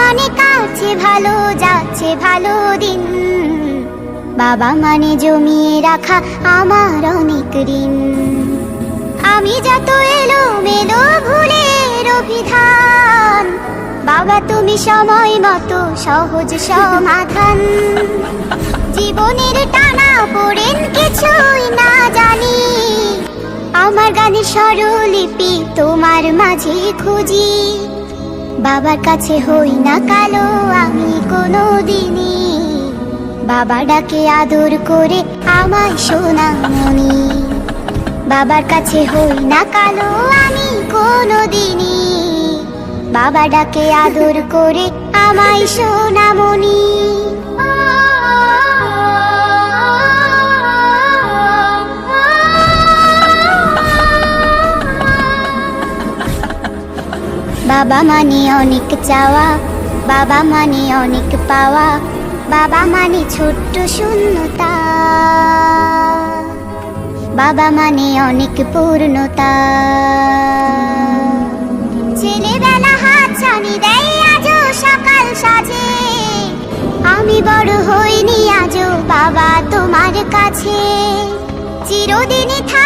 মানে কাছে ভালো, যাচ্ছে ভালো দিন। বাবা মানে জমিয়ে রাখা আমার অনেক ঋণ। আমি যত এলো মেলো ভুলের অভিধান, বাবা তুমি সময় মতো সহজ সমাধান। জীবনের টানা পড়েন কিছুই না জানি, আমার গানে স্বরলিপি তোমার মাঝে খুঁজি। বাবার কাছে হই না কালো, আমি কোনো দিনই বাবা ডাকে আদর করে আমার সোনা মনি বাবার কাছে হই না কালো, আমি কোনো দিনই বাবা ডাকে আদর করে আমায় সোনামণি। বাবা মানে অনেক চাওয়া, বাবা মানে অনেক পাওয়া, বাবা মানে ছোট্ট শূন্যতা। বাবা মানে অনেক পূর্ণতা। ছেলেবেলা হাত ছানি দেয় আজও সকাল সাজে। আমি বড় হইনি আজও বাবা তোমার কাছে। চিরদিনই থাকবে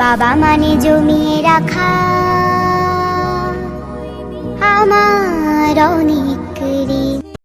বাবা মানে জমিয়ে রাখা